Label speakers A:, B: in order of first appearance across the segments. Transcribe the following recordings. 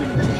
A: Thank you.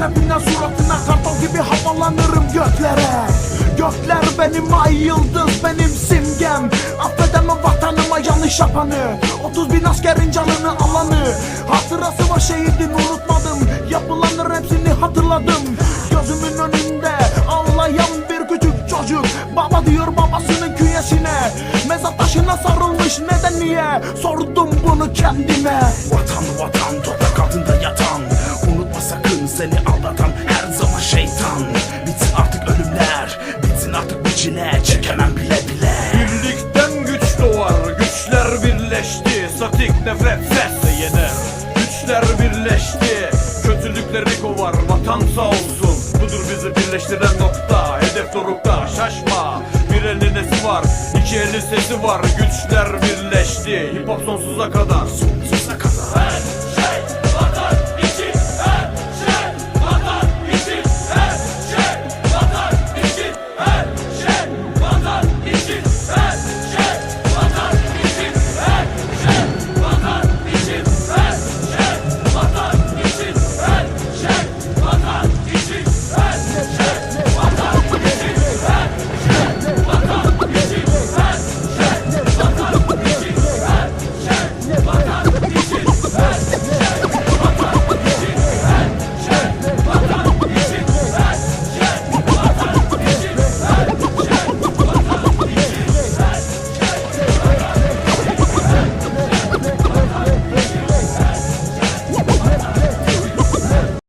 A: rapinden suratına kartal gibi havalanırım göklere. Gökler benim ay yıldız benim simgem. Affedemem vatanıma yanlış yapanı. 30 bin askerin canını alanı. Hatırası var şehidin unutmadım. Yapılanların hepsini hatırladım. Gözümün önünde ağlayan bir küçük çocuk. Baba diyor babasının küyesine Mezat taşına sarılmış neden niye? Sordum bunu kendime
B: nefret sesle yener. Güçler birleşti, kötülükleri kovar. Vatan sağ olsun, budur bizi birleştiren nokta. Hedef dorukta, şaşma. Bir elin nesi var, iki elin sesi var. Güçler birleşti, hip hop sonsuza kadar